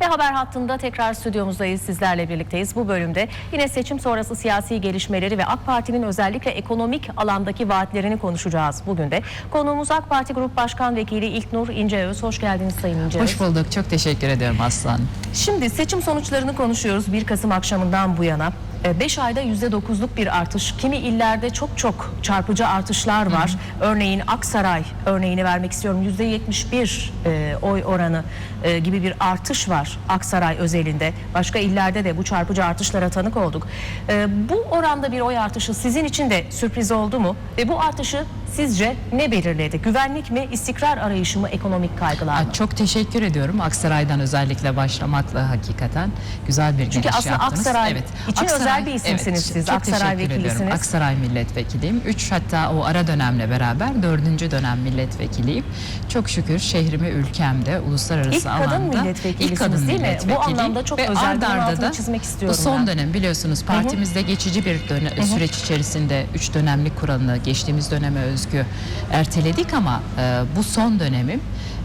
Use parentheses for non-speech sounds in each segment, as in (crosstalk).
Ve haber hattında tekrar stüdyomuzdayız, sizlerle birlikteyiz. Bu bölümde yine seçim sonrası siyasi gelişmeleri ve AK Parti'nin özellikle ekonomik alandaki vaatlerini konuşacağız bugün de. Konuğumuz AK Parti Grup Başkan Vekili İlknur İnceöz. Hoş geldiniz Sayın İnceöz. Hoş bulduk. Çok teşekkür ediyorum Aslan. Şimdi seçim sonuçlarını konuşuyoruz 1 Kasım akşamından bu yana. 5 ayda %9'luk bir artış. Kimi illerde çok çok çarpıcı artışlar var. Örneğin Aksaray örneğini vermek istiyorum. %71 e, oy oranı e, gibi bir artış var Aksaray özelinde. Başka illerde de bu çarpıcı artışlara tanık olduk. E, bu oranda bir oy artışı sizin için de sürpriz oldu mu? Ve bu artışı sizce ne belirledi? Güvenlik mi, istikrar arayışı mı, ekonomik kaygılar mı? Çok teşekkür ediyorum. Aksaray'dan özellikle başlamakla hakikaten güzel bir Çünkü aslında yaptınız. Aksaray için özel bir isimsiniz siz. Çok Aksaray vekilisiniz. Aksaray milletvekiliyim. Üç hatta o ara dönemle beraber dördüncü dönem milletvekiliyim. Çok şükür şehrimi ülkemde uluslararası İlk kadın alanda milletvekilisiniz ilk kadın değil mi? Bu anlamda çok Ve özel. ard arda da çizmek istiyorum Bu son ben. dönem biliyorsunuz partimizde geçici bir döne- süreç içerisinde üç dönemlik kuralını geçtiğimiz döneme özgü erteledik ama e, bu son dönemim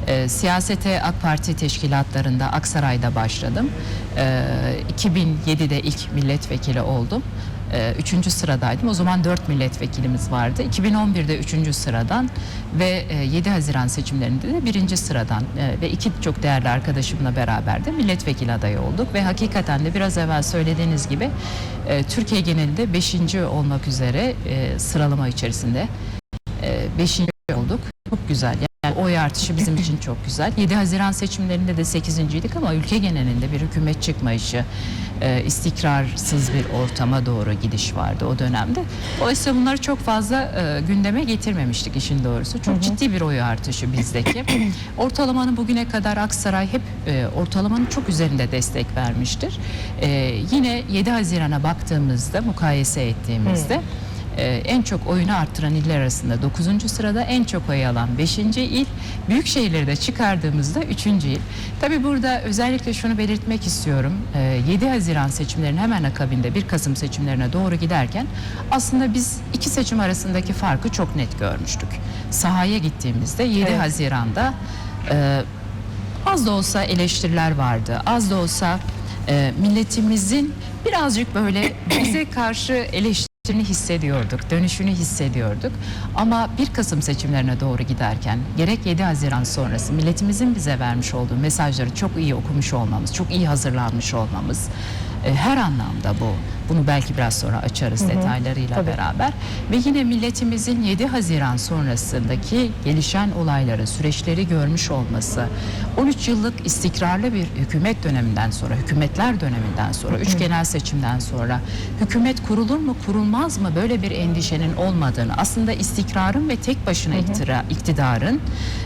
e, siyasete AK Parti teşkilatlarında Aksaray'da başladım. E, 2007'de ilk milletvekili oldum. E, Üçüncü sıradaydım. O zaman dört milletvekilimiz vardı. 2011'de üçüncü sıradan ve e, 7 Haziran seçimlerinde de birinci sıradan e, ve iki çok değerli arkadaşımla beraber de milletvekili adayı olduk. Ve hakikaten de biraz evvel söylediğiniz gibi e, Türkiye genelinde beşinci olmak üzere e, sıralama içerisinde e, beşinci olduk. Çok güzel. Yani oy artışı bizim için çok güzel. 7 Haziran seçimlerinde de sekizinciydik ama ülke genelinde bir hükümet çıkmayışı, e, istikrarsız bir ortama doğru gidiş vardı o dönemde. Dolayısıyla bunları çok fazla e, gündeme getirmemiştik işin doğrusu. Çok ciddi bir oy artışı bizdeki. (clears throat) Ortalamanın bugüne kadar Aksaray hep e, ortalamanın çok üzerinde destek vermiştir. E, yine 7 Haziran'a baktığımızda, mukayese ettiğimizde ee, en çok oyunu arttıran iller arasında 9. sırada en çok oy alan 5. il. Büyük şehirleri de çıkardığımızda 3. il. Tabi burada özellikle şunu belirtmek istiyorum. Ee, 7 Haziran seçimlerinin hemen akabinde 1 Kasım seçimlerine doğru giderken aslında biz iki seçim arasındaki farkı çok net görmüştük. Sahaya gittiğimizde 7 Evet. Haziran'da e, az da olsa eleştiriler vardı. Az da olsa e, milletimizin birazcık böyle bize karşı eleştirini hissediyorduk, dönüşünü hissediyorduk. Ama 1 Kasım seçimlerine doğru giderken gerek 7 Haziran sonrası milletimizin bize vermiş olduğu mesajları çok iyi okumuş olmamız, çok iyi hazırlanmış olmamız e, her anlamda bu. Bunu belki biraz sonra açarız detaylarıyla tabii. beraber. Ve yine milletimizin 7 Haziran sonrasındaki gelişen olayları, süreçleri görmüş olması, 13 yıllık istikrarlı bir hükümet döneminden sonra, hükümetler döneminden sonra, 3 genel seçimden sonra hükümet kurulur mu, kurulmaz mı böyle bir endişenin olmadığını, aslında istikrarın ve tek başına iktira, iktidarın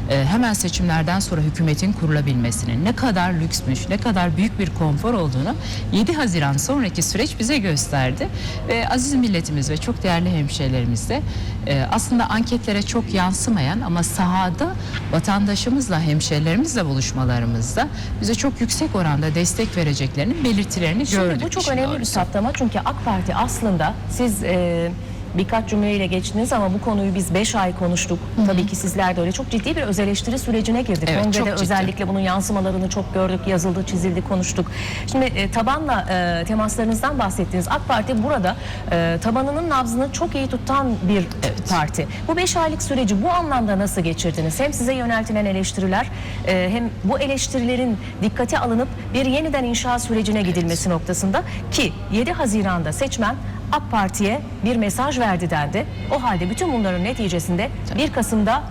e, hemen seçimlerden sonra hükümetin kurulabilmesinin ne kadar lüksmüş, ne kadar büyük bir konfor olduğunu 7 Haziran sonraki süreç bize gösterdi. Ve aziz milletimiz ve çok değerli hemşehrilerimiz de e, aslında anketlere çok yansımayan ama sahada vatandaşımızla, hemşehrilerimizle buluşmalarımızda bize çok yüksek oranda destek vereceklerinin belirtilerini Şimdi gördük. bu çok önemli bir doğrusu. saptama çünkü AK Parti aslında siz e, birkaç cümleyle geçtiniz ama bu konuyu biz 5 ay konuştuk. Tabii ki sizler de öyle. Çok ciddi bir öz eleştiri sürecine girdik. Evet, Kongrede özellikle bunun yansımalarını çok gördük. Yazıldı, çizildi, konuştuk. Şimdi e, tabanla e, temaslarınızdan bahsettiniz. AK Parti burada e, tabanının nabzını çok iyi tutan bir parti. Bu 5 aylık süreci bu anlamda nasıl geçirdiniz? Hem size yöneltilen eleştiriler e, hem bu eleştirilerin dikkate alınıp bir yeniden inşa sürecine gidilmesi noktasında ki 7 Haziran'da seçmen AK Parti'ye bir mesaj verdi dendi. O halde bütün bunların neticesinde 1 Kasım'da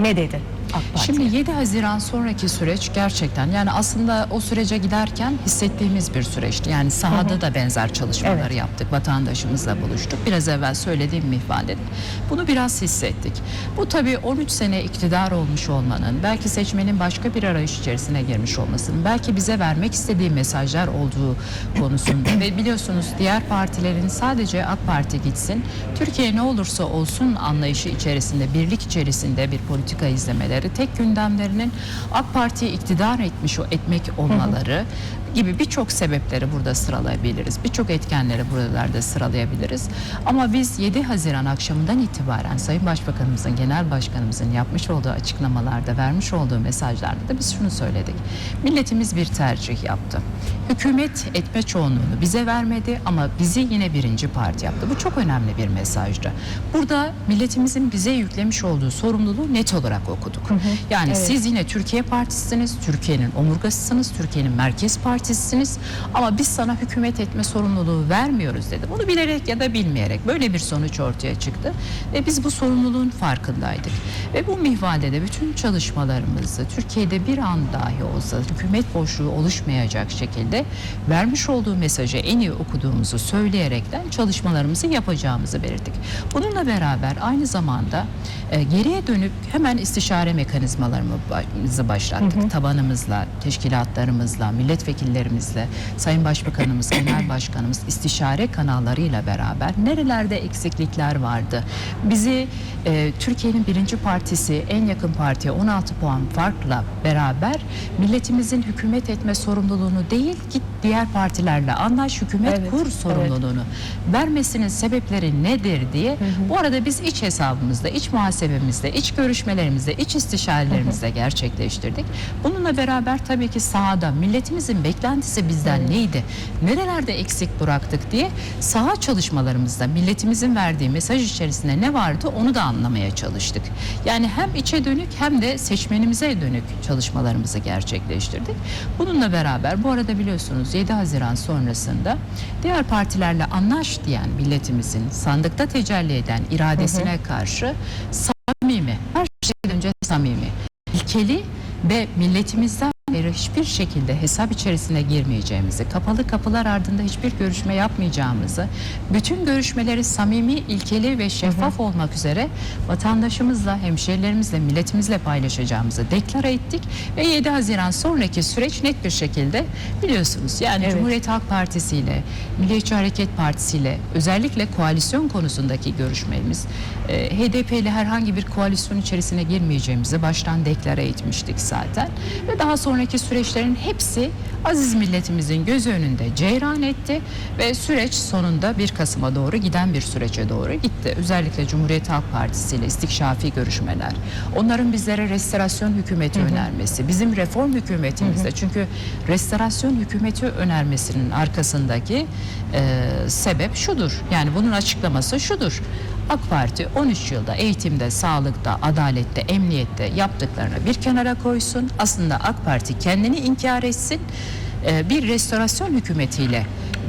ne dedi AK Parti? Şimdi 7 Haziran sonraki süreç gerçekten yani aslında o sürece giderken hissettiğimiz bir süreçti. Yani sahada da benzer çalışmaları Evet. yaptık. Vatandaşımızla buluştuk. Biraz evvel söylediğim ihvalede bunu biraz hissettik. Bu tabii 13 sene iktidar olmuş olmanın, belki seçmenin başka bir arayış içerisine girmiş olmasının, belki bize vermek istediği mesajlar olduğu konusunda ve biliyorsunuz diğer partilerin sadece AK Parti gitsin, Türkiye ne olursa olsun anlayışı içerisinde, birlik içerisinde bir politika izlemeleri etmeleri, tek gündemlerinin AK Parti'yi iktidar etmiş o etmek olmaları gibi birçok sebepleri burada sıralayabiliriz. Birçok etkenleri buralarda sıralayabiliriz. Ama biz 7 Haziran akşamından itibaren Sayın Başbakanımızın, Genel Başkanımızın yapmış olduğu açıklamalarda, vermiş olduğu mesajlarda da biz şunu söyledik. Milletimiz bir tercih yaptı. Hükümet etme çoğunluğunu bize vermedi ama bizi yine birinci parti yaptı. Bu çok önemli bir mesajdı. Burada milletimizin bize yüklemiş olduğu sorumluluğu net olarak okuduk. Yani Evet. siz yine Türkiye Partisi'siniz, Türkiye'nin omurgasısınız, Türkiye'nin merkez partisisiniz ama biz sana hükümet etme sorumluluğu vermiyoruz dedi. Bunu bilerek ya da bilmeyerek böyle bir sonuç ortaya çıktı ve biz bu sorumluluğun farkındaydık. Ve bu mihvalde de bütün çalışmalarımızı Türkiye'de bir an dahi olsa hükümet boşluğu oluşmayacak şekilde vermiş olduğu mesajı en iyi okuduğumuzu söyleyerekten çalışmalarımızı yapacağımızı belirttik. Bununla beraber aynı zamanda e, geriye dönüp hemen istişare mekanizmalarımızı başlattık. Tabanımızla, teşkilatlarımızla, milletvekillerimizle, Sayın Başbakanımız, Genel Başkanımız istişare kanallarıyla beraber nerelerde eksiklikler vardı? Bizi e, Türkiye'nin birinci partisi en yakın partiye 16 puan farkla beraber milletimizin hükümet etme sorumluluğunu değil git diğer partilerle anlaş hükümet Evet, kur evet. sorumluluğunu vermesinin sebepleri nedir diye bu arada biz iç hesabımızda, iç muhasebemizde, iç görüşmelerimizde, iç istişarelerimizde gerçekleştirdik. Bununla beraber tabii ki sahada milletimizin beklentisi bizden neydi? Nerelerde eksik bıraktık diye saha çalışmalarımızda milletimizin verdiği mesaj içerisinde ne vardı onu da anlamaya çalıştık. Yani hem içe dönük hem de seçmenimize dönük çalışmalarımızı gerçekleştirdik. Bununla beraber bu arada biliyorsunuz 7 Haziran sonrasında diğer partilerle anlaş diyen milletimizin sandıkta tecelli eden iradesine karşı samimi, her şeyden önce samimi, ilkeli ve milletimizden beri hiçbir şekilde hesap içerisine girmeyeceğimizi, kapalı kapılar ardında hiçbir görüşme yapmayacağımızı, bütün görüşmeleri samimi, ilkeli ve şeffaf olmak üzere vatandaşımızla, hemşehrilerimizle, milletimizle paylaşacağımızı deklare ettik ve 7 Haziran sonraki süreç net bir şekilde biliyorsunuz yani Evet. Cumhuriyet Halk Partisi ile Milliyetçi Hareket Partisi ile özellikle koalisyon konusundaki görüşmemiz e, HDP ile herhangi bir koalisyon içerisine girmeyeceğimizi baştan deklare etmiştik zaten ve daha sonraki süreçlerin hepsi aziz milletimizin göz önünde ceyran etti ve süreç sonunda 1 Kasım'a doğru giden bir sürece doğru gitti. Özellikle Cumhuriyet Halk Partisi ile istikşafi görüşmeler, onların bizlere restorasyon hükümeti önermesi, bizim reform hükümetimizde çünkü restorasyon hükümeti önermesinin arkasındaki e, sebep şudur. Yani bunun açıklaması şudur. AK Parti 13 yılda eğitimde, sağlıkta, adalette, emniyette yaptıklarını bir kenara koysun. Aslında AK Parti kendini inkar etsin. e, bir restorasyon hükümetiyle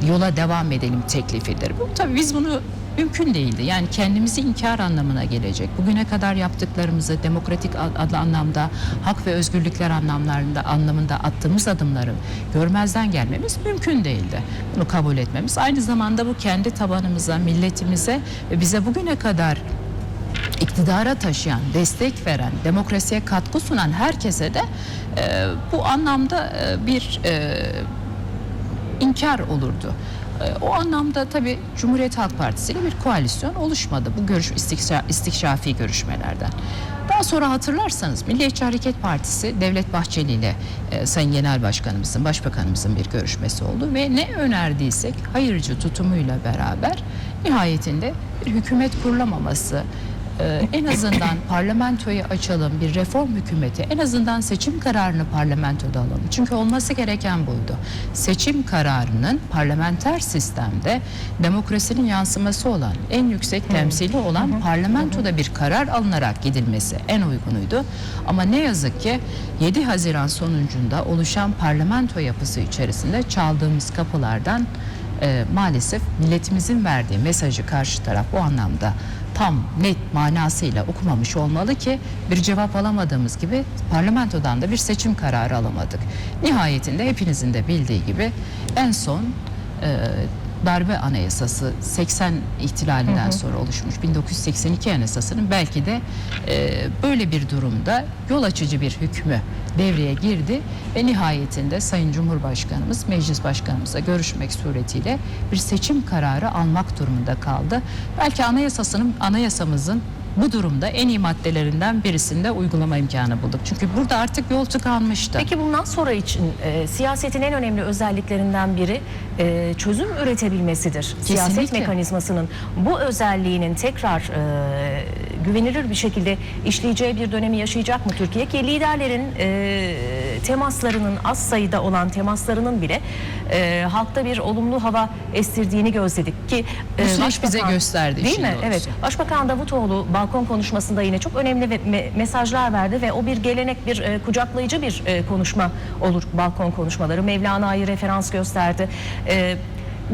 yola devam edelim teklifidir. Bu tabii biz bunu mümkün değildi. Yani kendimizi inkar anlamına gelecek. Bugüne kadar yaptıklarımızı demokratik ad- adlı anlamda, hak ve özgürlükler anlamlarında anlamında attığımız adımları görmezden gelmemiz mümkün değildi. Bunu kabul etmemiz. Aynı zamanda bu kendi tabanımıza, milletimize ve bize bugüne kadar iktidara taşıyan, destek veren, demokrasiye katkı sunan herkese de e, bu anlamda e, bir e, inkar olurdu. E, O anlamda tabii Cumhuriyet Halk Partisi ile bir koalisyon oluşmadı bu görüş istikşa- istikşafi görüşmelerden. Daha sonra hatırlarsanız Milliyetçi Hareket Partisi Devlet Bahçeli ile e, Sayın Genel Başkanımızın, Başbakanımızın bir görüşmesi oldu ve ne önerdiysek hayırcı tutumuyla beraber nihayetinde bir hükümet kurulamaması, ee, en azından (coughs) parlamentoyu açalım, bir reform hükümeti, en azından seçim kararını parlamentoda alalım. Çünkü olması gereken buydu. Seçim kararının parlamenter sistemde demokrasinin yansıması olan, en yüksek temsili olan parlamentoda bir karar alınarak gidilmesi en uygunuydu. Ama ne yazık ki 7 Haziran sonucunda oluşan parlamento yapısı içerisinde çaldığımız kapılardan e, maalesef milletimizin verdiği mesajı karşı taraf bu anlamda tam net manasıyla okumamış olmalı ki bir cevap alamadığımız gibi parlamentodan da bir seçim kararı alamadık. Nihayetinde hepinizin de bildiği gibi en son e, darbe anayasası 80 ihtilalinden sonra oluşmuş. 1982 anayasasının belki de e, böyle bir durumda yol açıcı bir hükmü devreye girdi. Ve nihayetinde Sayın Cumhurbaşkanımız Meclis Başkanımızla görüşmek suretiyle bir seçim kararı almak durumunda kaldı. Belki anayasasının anayasamızın bu durumda en iyi maddelerinden birisinde uygulama imkanı bulduk. Çünkü burada artık yol tıkanmıştı. Peki bundan sonra için e, siyasetin en önemli özelliklerinden biri e, çözüm üretebilmesidir. Siyaset Kesinlikle. mekanizmasının bu özelliğinin tekrar e, güvenilir bir şekilde işleyeceği bir dönemi yaşayacak mı Türkiye? Ki liderlerin e, temaslarının az sayıda olan temaslarının bile e, halkta bir olumlu hava estirdiğini gözledik ki Bu e, süreç bize gösterdi Değil işin mi? doğrusu. Evet. Başbakan Davutoğlu balkon konuşmasında yine çok önemli ve me- mesajlar verdi ve o bir gelenek, bir e, kucaklayıcı bir e, konuşma olur balkon konuşmaları. Mevlana'yı referans gösterdi. E,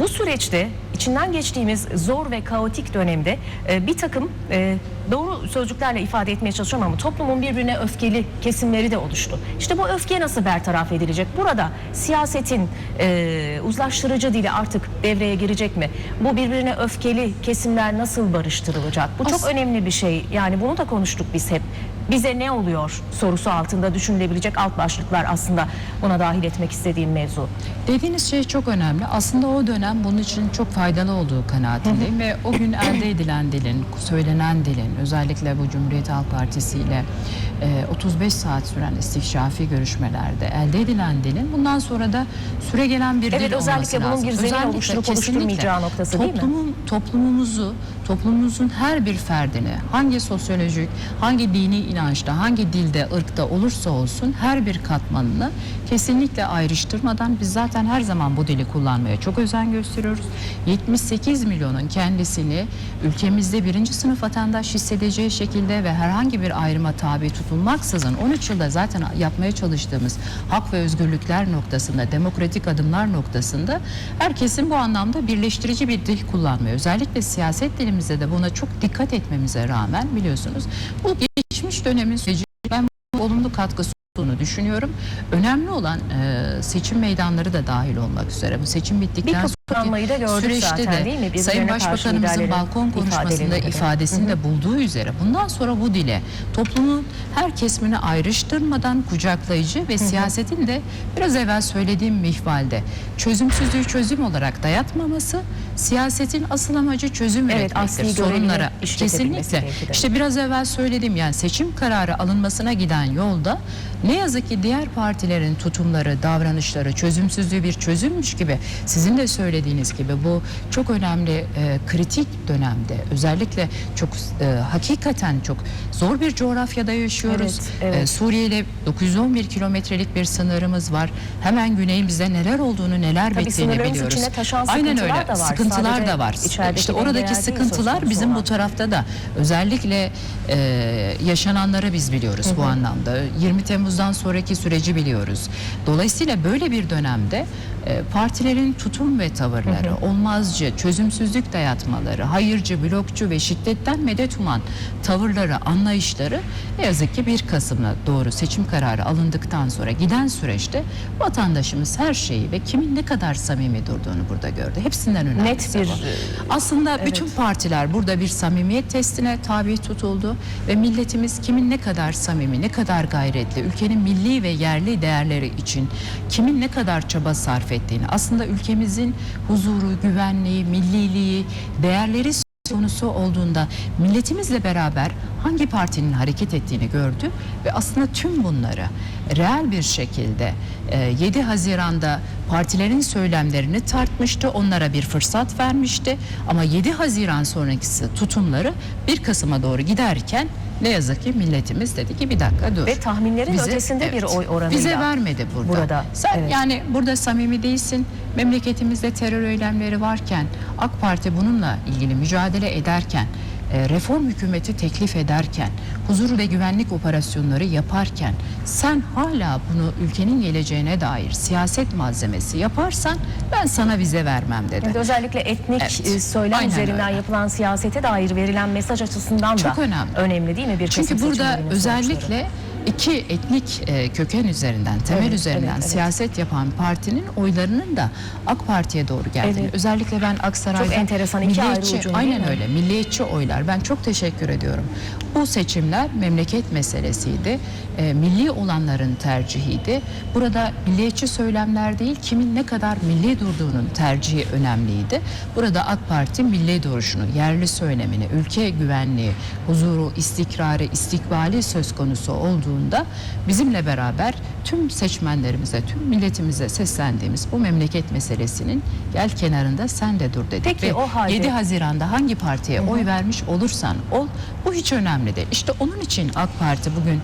bu süreçte içinden geçtiğimiz zor ve kaotik dönemde e, bir takım e, doğru sözcüklerle ifade etmeye çalışıyorum ama toplumun birbirine öfkeli kesimleri de oluştu. İşte bu öfke nasıl bertaraf edilecek? Burada siyasetin e, uzlaştırıcı dili artık devreye girecek mi? Bu birbirine öfkeli kesimler nasıl barıştırılacak? Bu çok As- önemli bir şey. Yani bunu da konuştuk biz hep. Bize ne oluyor sorusu altında düşünülebilecek alt başlıklar aslında buna dahil etmek istediğim mevzu. Dediğiniz şey çok önemli. Aslında o dönem bunun için çok faydalı olduğu kanaatindeyim ve o gün elde edilen dilin, söylenen dilin özellikle bu Cumhuriyet Halk Partisi ile e, 35 saat süren istikşafi görüşmelerde elde edilen dilin bundan sonra da süre gelen bir Evet, dil olması özellikle bunun lazım. bir zemin oluşturup oluşturmayacağı noktası değil mi? toplumun, Toplumumuzu, toplumumuzun her bir ferdini hangi sosyolojik, hangi dini inançta, hangi dilde, ırkta olursa olsun her bir katmanını kesinlikle ayrıştırmadan biz zaten her zaman bu dili kullanmaya çok özen gösteriyoruz. 78 milyonun kendisini ülkemizde birinci sınıf vatandaş hissedeceği şekilde ve herhangi bir ayrıma tabi tutulmaksızın 13 yılda zaten yapmaya çalıştığımız hak ve özgürlükler noktasında, demokratik adımlar noktasında herkesin bu anlamda birleştirici bir dil kullanmıyor. Özellikle siyaset dilimizde de buna çok dikkat etmemize rağmen biliyorsunuz bu geçmiş dönemin süreci ben olumlu katkısı olduğunu düşünüyorum. Önemli olan e, seçim meydanları da dahil olmak üzere. Bu seçim bittikten sonraki da gördük süreçte zaten de değil mi? Sayın Başbakanımızın balkon konuşmasında ifadelerinde de. ifadesinde bulduğu üzere bundan sonra bu dile toplumun her kesimini ayrıştırmadan kucaklayıcı ve siyasetin de biraz evvel söylediğim mihvalde çözümsüzlüğü çözüm olarak dayatmaması siyasetin asıl amacı çözüm Evet, üretmektir. Sorunlara kesinlikle işte biraz evvel söylediğim yani seçim kararı alınmasına giden yolda ne yazık ki diğer partilerin tutumları, davranışları çözümsüzlüğü bir çözümmüş gibi sizin de söylediğiniz gibi bu çok önemli e, kritik dönemde özellikle çok e, hakikaten çok zor bir coğrafyada yaşıyoruz. Evet, evet. E, Suriye ile 911 kilometrelik bir sınırımız var. Hemen güneyimizde neler olduğunu, neler Tabii bittiğini sınırlarımız biliyoruz. içine taşan Aynen öyle. da var. Sıkıntılar da var. İşte oradaki sıkıntılar bizim bu tarafta da özellikle e, yaşananları biz biliyoruz bu anlamda. 20 Temmuz'dan sonraki süreci biliyoruz. Dolayısıyla böyle bir dönemde e, partilerin tutum ve tavırları, olmazcı, çözümsüzlük dayatmaları, hayırcı, blokçu ve şiddetten medet uman tavırları, anlayışları ne yazık ki 1 Kasım'a doğru seçim kararı alındıktan sonra giden süreçte vatandaşımız her şeyi ve kimin ne kadar samimi durduğunu burada gördü. Hepsinden önemli. Net bir, Aslında bütün partiler burada bir samimiyet testine tabi tutuldu ve milletimiz kimin ne kadar samimi, ne kadar gayretli, ülkenin milli ve yerli değerleri için kimin ne kadar çaba sarf ettiğini, aslında ülkemizin huzuru, güvenliği, milliliği, değerleri konusu olduğunda milletimizle beraber hangi partinin hareket ettiğini gördü ve aslında tüm bunları reel bir şekilde e, 7 Haziran'da partilerin söylemlerini tartmıştı, onlara bir fırsat vermişti. Ama 7 Haziran sonrası tutumları 1 Kasım'a doğru giderken ne yazık ki milletimiz dedi ki bir dakika dur. Ve tahminlerin ötesinde bir oy oranıyla Bize vermedi burada. burada, Sen evet. yani burada samimi değilsin. Memleketimizde terör eylemleri varken AK Parti bununla ilgili mücadele ederken reform hükümeti teklif ederken, huzur ve güvenlik operasyonları yaparken sen hala bunu ülkenin geleceğine dair siyaset malzemesi yaparsan ben sana vize vermem dedi. Evet, özellikle etnik Evet. e, söylem Aynen üzerinden öyle. yapılan siyasete dair verilen mesaj açısından da Çok önemli. önemli değil mi bir Çünkü burada özellikle sonuçları? İki etnik e, köken üzerinden, temel Evet, üzerinden evet, evet. siyaset yapan partinin oylarının da AK Parti'ye doğru geldiğini. Evet. Özellikle ben Aksaray'da Çok enteresan, iki ayrı milliyetçi- ucun, aynen öyle milliyetçi oylar. Ben çok teşekkür ediyorum. Bu seçimler memleket meselesiydi. E, milli olanların tercihiydi. Burada milliyetçi söylemler değil, kimin ne kadar milli durduğunun tercihi önemliydi. Burada AK Parti milli duruşunu, yerli söylemini, ülke güvenliği, huzuru, istikrarı, istikbali söz konusu olduğunda bizimle beraber tüm seçmenlerimize, tüm milletimize seslendiğimiz bu memleket meselesinin gel kenarında sen de dur dedik. Peki, Ve o halde- 7 Haziran'da hangi partiye oy vermiş olursan ol bu hiç önemli değil. İşte onun için AK Parti bugün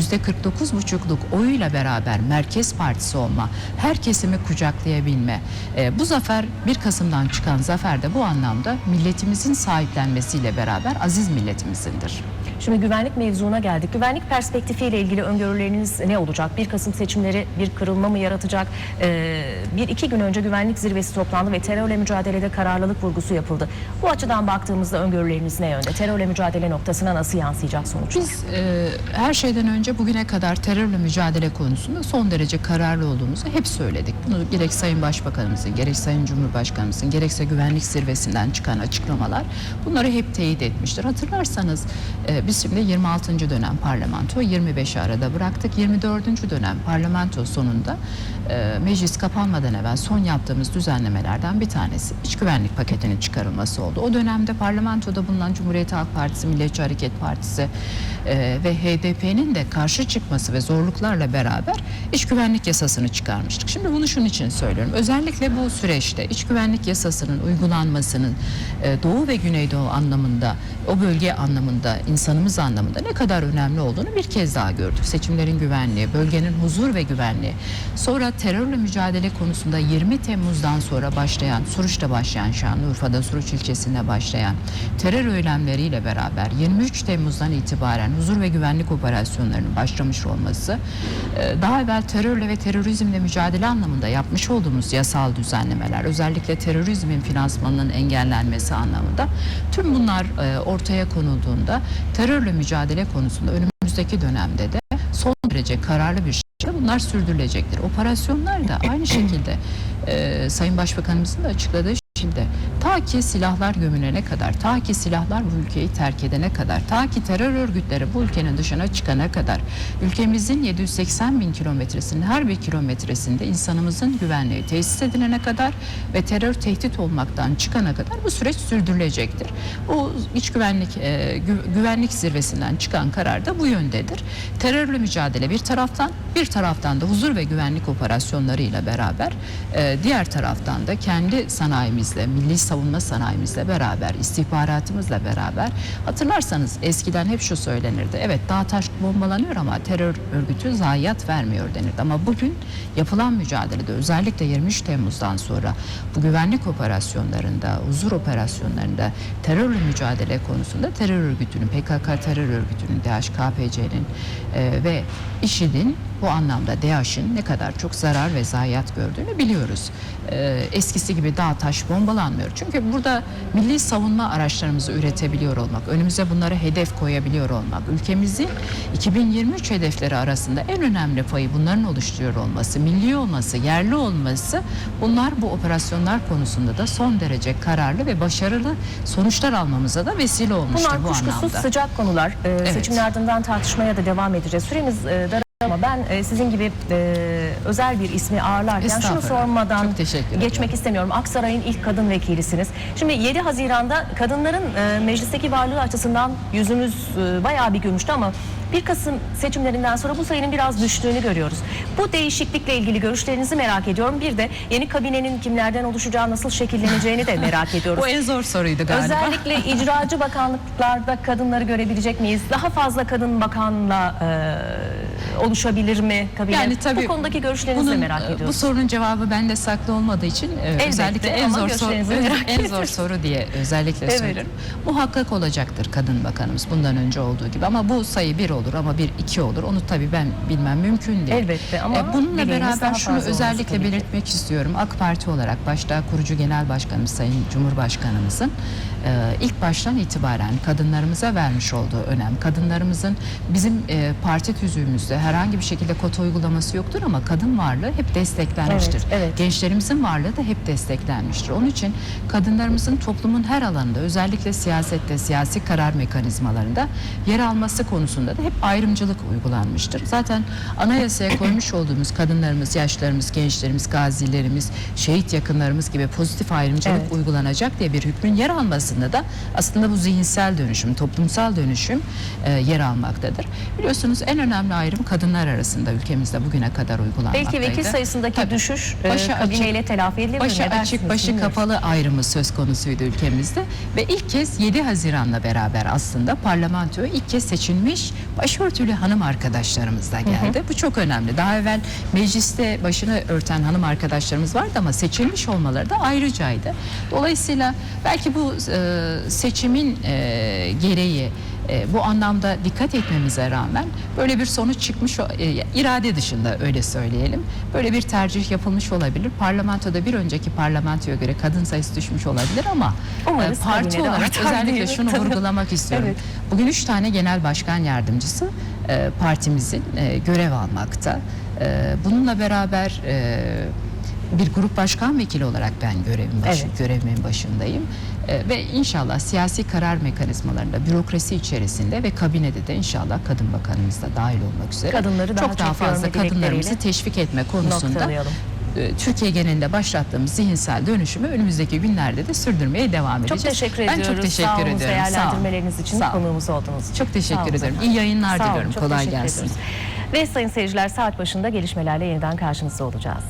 %49,5'luk oyuyla beraber merkez partisi olma, her kesimi kucaklayabilme. e, bu zafer 1 Kasım'dan çıkan zafer de bu anlamda milletimizin sahiplenmesiyle beraber aziz milletimizindir. Şimdi güvenlik mevzuna geldik. Güvenlik perspektifiyle ilgili öngörüleriniz ne olacak? 1 Kasım seçimleri bir kırılma mı yaratacak? Ee, bir iki gün önce güvenlik zirvesi toplandı ve terörle mücadelede kararlılık vurgusu yapıldı. Bu açıdan baktığımızda öngörüleriniz ne yönde? Terörle mücadele noktasına nasıl yansıyacak sonuçlar? Biz e, her şeyden önce bugüne kadar terörle mücadele konusunda son derece kararlı olduğumuzu hep söyledik. Bunu gerek Sayın Başbakanımızın, gerek Sayın Cumhurbaşkanımızın, gerekse güvenlik zirvesinden çıkan açıklamalar bunları hep teyit etmiştir. Hatırlarsanız e, biz şimdi 26. dönem parlamento 25 arada bıraktık. 24. dönem parlamento sonunda e, meclis kapanmadan evvel son yaptığımız düzenlemelerden bir tanesi iç güvenlik paketinin çıkarılması oldu. O dönemde parlamentoda bulunan Cumhuriyet Halk Partisi, Milliyetçi Hareket Partisi e, ve HDP'nin de karşı çıkması ve zorluklarla beraber iç güvenlik yasasını çıkarmıştık. Şimdi bunu şunun için söylüyorum. Özellikle bu süreçte iç güvenlik yasasının uygulanmasının e, Doğu ve Güneydoğu anlamında, o bölge anlamında, insanımız anlamında ne kadar önemli olduğunu bir kez daha gördük. Seçimlerin güvenliği, bölgenin huzur ve güvenliği. Sonra terörle mücadele konusunda 20 Temmuz'dan sonra başlayan, Suruç'ta başlayan Şanlıurfa'da Suruç ilçesinde başlayan terör eylemleriyle beraber 23 Temmuz'dan itibaren huzur ve güvenlik operasyonlarının başlamış olması e, daha evvel terörle ve terörizmle mücadele anlamında yapmış olduğumuz yasal düzenlemeler özellikle terörizmin finansmanının engellenmesi anlamında tüm bunlar e, ortaya konulduğunda terörle mücadele konusunda önümüzdeki dönemde de son derece kararlı bir şekilde bunlar sürdürülecektir. Operasyonlar da aynı şekilde e, Sayın Başbakanımızın da açıkladığı şekilde ta ki silahlar gömülene kadar, ta ki silahlar bu ülkeyi terk edene kadar, ta ki terör örgütleri bu ülkenin dışına çıkana kadar, ülkemizin 780 bin kilometresinin her bir kilometresinde insanımızın güvenliği tesis edilene kadar ve terör tehdit olmaktan çıkana kadar bu süreç sürdürülecektir. Bu iç güvenlik e, gü- güvenlik zirvesinden çıkan karar da bu yöndedir. Terörle mücadele bir taraftan, bir taraftan da huzur ve güvenlik operasyonlarıyla beraber e, diğer taraftan da kendi sanayimizle, milli savunma sanayimizle beraber, istihbaratımızla beraber hatırlarsanız eskiden hep şu söylenirdi. Evet dağ taş bombalanıyor ama terör örgütü zayiat vermiyor denirdi. Ama bugün yapılan mücadelede özellikle 23 Temmuz'dan sonra bu güvenlik operasyonlarında, huzur operasyonlarında terörle mücadele konusunda terör örgütünün, PKK terör örgütünün, DHKPC'nin e, ve IŞİD'in bu anlamda DAEŞ'in ne kadar çok zarar ve zayiat gördüğünü biliyoruz. E, eskisi gibi dağ taş bombalanmıyor. Çünkü burada milli savunma araçlarımızı üretebiliyor olmak, önümüze bunlara hedef koyabiliyor olmak, ülkemizin 2023 hedefleri arasında en önemli payı bunların oluşturuyor olması, milli olması, yerli olması bunlar bu operasyonlar konusunda da son derece kararlı ve başarılı sonuçlar almamıza da vesile olmuştur Bunlar bu kuşkusuz anlamda. sıcak konular. Ee, Evet. Seçimin ardından tartışmaya da devam edeceğiz. Süremiz e, ama ben e, sizin gibi e, özel bir ismi ağırlarken şunu Estağfurullah. sormadan Çok teşekkür geçmek istemiyorum. Aksaray'ın ilk kadın vekilisiniz. Şimdi 7 Haziran'da kadınların e, meclisteki varlığı açısından yüzümüz e, bayağı bir gülmüştü ama 1 Kasım seçimlerinden sonra bu sayının biraz düştüğünü görüyoruz. Bu değişiklikle ilgili görüşlerinizi merak ediyorum. Bir de yeni kabinenin kimlerden oluşacağı, nasıl şekilleneceğini de merak (laughs) ediyoruz. Bu en zor soruydu galiba. Özellikle (laughs) icracı bakanlıklarda kadınları görebilecek miyiz? Daha fazla kadın bakanla e, oluşabilir mi kabine? Yani tabii bu konudaki görüşlerinizi de bunun, merak e, ediyoruz. Bu sorunun cevabı bende saklı olmadığı için e, özellikle en ama zor soru (laughs) en zor soru diye özellikle Evet. söylüyorum. Muhakkak olacaktır kadın bakanımız bundan önce olduğu gibi ama bu sayı bir olur ama bir iki olur. Onu tabii ben bilmem mümkün değil. Elbette ama E, bununla bileğiniz daha beraber şunu özellikle ki. belirtmek istiyorum. AK Parti olarak başta kurucu genel başkanımız Sayın Cumhurbaşkanımızın e, ilk baştan itibaren kadınlarımıza vermiş olduğu önem. Kadınlarımızın bizim e, parti tüzüğümüzde herhangi bir şekilde kota uygulaması yoktur ama kadın varlığı hep desteklenmiştir. Evet, evet. Gençlerimizin varlığı da hep desteklenmiştir. Onun için kadınlarımızın toplumun her alanında özellikle siyasette, siyasi karar mekanizmalarında yer alması konusunda da hep ayrımcılık uygulanmıştır. Zaten anayasaya (coughs) koymuş olduğumuz kadınlarımız, yaşlarımız, gençlerimiz, gazilerimiz, şehit yakınlarımız gibi pozitif ayrımcılık Evet. uygulanacak diye bir hükmün yer almasında da aslında bu zihinsel dönüşüm, toplumsal dönüşüm e, yer almaktadır. Biliyorsunuz en önemli ayrım kadınlar arasında ülkemizde bugüne kadar uygulanmaktaydı. Belki vekil sayısındaki Tabii. düşüş e, Başı kabineyle telafi edilebilir. Başı açık, başı bilmiyorum. kapalı ayrımı söz konusuydu ülkemizde ve ilk kez 7 Haziran'la beraber aslında parlamentoya ilk kez seçilmiş başörtülü hanım arkadaşlarımız da geldi. Bu çok önemli. Daha evvel mecliste başını örten hanım arkadaşlarımız vardı ama seçilmiş olmaları da ayrıcaydı. Dolayısıyla belki bu e, seçimin e, gereği e, bu anlamda dikkat etmemize rağmen böyle bir sonuç çıkmış e, irade dışında öyle söyleyelim. Böyle bir tercih yapılmış olabilir. Parlamentoda bir önceki parlamentoya göre kadın sayısı düşmüş olabilir ama Umarız e, parti olarak artar özellikle şunu Tabii. vurgulamak (laughs) istiyorum. Evet. Bugün üç tane genel başkan yardımcısı e, partimizin e, görev almakta. E, bununla beraber e, bir grup başkan vekili olarak ben görevim başı, Evet. görevimin başındayım. E, ve inşallah siyasi karar mekanizmalarında, bürokrasi içerisinde ve kabinede de inşallah kadın bakanımız da dahil olmak üzere Kadınları daha çok daha çok fazla kadınlarımızı teşvik etme konusunda e, Türkiye genelinde başlattığımız zihinsel dönüşümü önümüzdeki günlerde de sürdürmeye devam edeceğiz. Çok teşekkür ben ediyoruz. çok teşekkür Sağ olun ediyorum. Değerlendirmeleriniz için Sağ konuğumuz olduğunuz için. Çok teşekkür Sağ ederim. İyi yayınlar Sağ diliyorum. çok Kolay gelsin. ediyoruz. Ve sayın seyirciler saat başında gelişmelerle yeniden karşınızda olacağız.